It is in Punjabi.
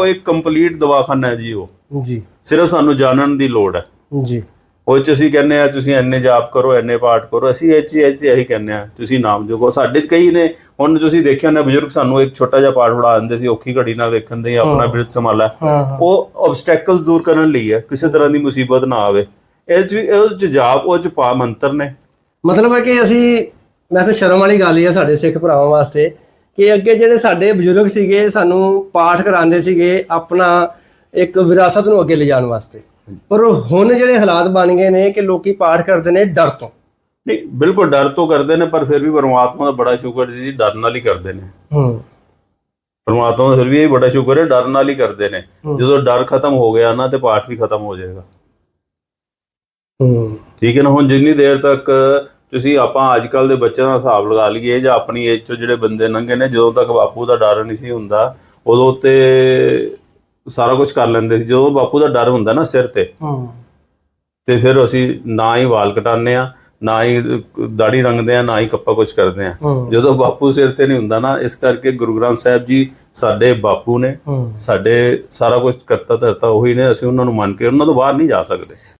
ਉਹ ਇੱਕ ਕੰਪਲੀਟ ਦਵਾਖਾਨਾ ਹੈ ਜੀ ਉਹ। ਜੀ। ਸਿਰਫ ਸਾਨੂੰ ਜਾਣਨ ਦੀ ਲੋੜ ਹੈ। ਜੀ। ਉਹ ਚ ਅਸੀਂ ਕਹਿੰਦੇ ਆ ਤੁਸੀਂ ਐਨੇ ਜਾਪ ਕਰੋ ਐਨੇ ਪਾਠ ਕਰੋ ਅਸੀਂ ਇਹ ਚ ਇਹ ਕਹਿੰਦੇ ਆ ਤੁਸੀਂ ਨਾਮ ਜੋਗੋ। ਸਾਡੇ ਚ ਕਈ ਨੇ ਹੁਣ ਤੁਸੀਂ ਦੇਖਿਆ ਨਾ ਬਜ਼ੁਰਗ ਸਾਨੂੰ ਇੱਕ ਛੋਟਾ ਜਿਹਾ ਪਾਠ ਪੜਾ ਦਿੰਦੇ ਸੀ ਔਖੀ ਘੜੀ ਨਾਲ ਵੇਖਣ ਦੇ ਆਪਣਾ ਬਿਰਤ ਸੰਭਾਲਾ। ਉਹ ਆਬਸਟੈਕਲਸ ਦੂਰ ਕਰਨ ਲਈ ਹੈ ਕਿਸੇ ਤਰ੍ਹਾਂ ਦੀ ਮੁਸੀਬਤ ਨਾ ਆਵੇ। ਇਹ ਚ ਇਹ ਚ ਜਾਪ ਉਹ ਚ ਪਾ ਮੰਤਰ ਨੇ। ਮਤਲਬ ਹੈ ਕਿ ਅਸੀਂ ਵੈਸੇ ਸ਼ਰਮ ਵਾਲੀ ਗੱਲ ਹੀ ਆ ਸਾਡੇ ਸਿੱਖ ਭਰਾਵਾਂ ਵਾਸਤੇ ਕਿ ਅੱਗੇ ਜਿਹੜੇ ਸਾਡੇ ਬਜ਼ੁਰਗ ਸੀਗੇ ਸਾਨੂੰ ਪਾਠ ਕਰਾਉਂਦੇ ਸੀਗੇ ਆਪਣਾ ਇੱਕ ਵਿਰਾਸਤ ਨੂੰ ਅੱਗੇ ਲਿਜਾਣ ਵਾਸਤੇ। ਪਰ ਹੁਣ ਜਿਹੜੇ ਹਾਲਾਤ ਬਣ ਗਏ ਨੇ ਕਿ ਲੋਕੀ ਪਾਠ ਕਰਦੇ ਨੇ ਡਰ ਤੋਂ। ਨਹੀਂ ਬਿਲਕੁਲ ਡਰ ਤੋਂ ਕਰਦੇ ਨੇ ਪਰ ਫਿਰ ਵੀ ਪਰਮਾਤਮਾ ਦਾ ਬੜਾ ਸ਼ੁਕਰ ਜੀ ਡਰ ਨਾਲ ਹੀ ਕਰਦੇ ਨੇ। ਹੂੰ। ਪਰਮਾਤਮਾ ਦਾ ਫਿਰ ਵੀ ਇਹ ਬੜਾ ਸ਼ੁਕਰ ਹੈ ਡਰ ਨਾਲ ਹੀ ਕਰਦੇ ਨੇ। ਜਦੋਂ ਡਰ ਖਤਮ ਹੋ ਗਿਆ ਨਾ ਤੇ ਪਾਠ ਵੀ ਖਤਮ ਹੋ ਜਾਏਗਾ। ਹੂੰ। ਠੀਕ ਹੈ ਨਾ ਹੁਣ ਜਿੰਨੀ ਦੇਰ ਤੱਕ ਤੁਸੀਂ ਆਪਾਂ ਅੱਜ ਕੱਲ ਦੇ ਬੱਚਿਆਂ ਦਾ ਹਿਸਾਬ ਲਗਾ ਲਈਏ ਜਾਂ ਆਪਣੀ ਏਜ ਚੋਂ ਜਿਹੜੇ ਬੰਦੇ ਲੰਘੇ ਨੇ ਜਦੋਂ ਤੱਕ ਬਾਪੂ ਦਾ ਡਰ ਨਹੀਂ ਸੀ ਹੁੰਦਾ ਉਦੋਂ ਤੇ ਸਾਰਾ ਕੁਝ ਕਰ ਲੈਂਦੇ ਸੀ। ਜਦੋਂ ਬਾਪੂ ਦਾ ਡਰ ਹੁੰਦਾ ਨਾ ਸਿਰ ਤੇ ਹੂੰ। ਤੇ ਫਿਰ ਅਸੀਂ ਨਾ ਹੀ ਵਾਲ ਕਟਾਉਂਦੇ ਆ ਨਾ ਹੀ ਦਾੜੀ ਰੰਗਦੇ ਆ ਨਾ ਹੀ ਕੱਪਾ ਕੁਝ ਕਰਦੇ ਆ ਜਦੋਂ ਬਾਪੂ ਸਿਰ ਤੇ ਨਹੀਂ ਹੁੰਦਾ ਨਾ ਇਸ ਕਰਕੇ ਗੁਰੂ ਗ੍ਰੰਥ ਸਾਹਿਬ ਜੀ ਸਾਡੇ ਬਾਪੂ ਨੇ ਸਾਡੇ ਸਾਰਾ ਕੁਝ ਕਰਤਾ ਧਰਤਾ ਉਹੀ ਨੇ ਅਸੀਂ ਉਹਨਾਂ ਨੂੰ ਮੰਨ ਕੇ ਉਹਨਾਂ ਤੋਂ ਬਾਹਰ ਨਹੀਂ ਜਾ ਸਕਦੇ।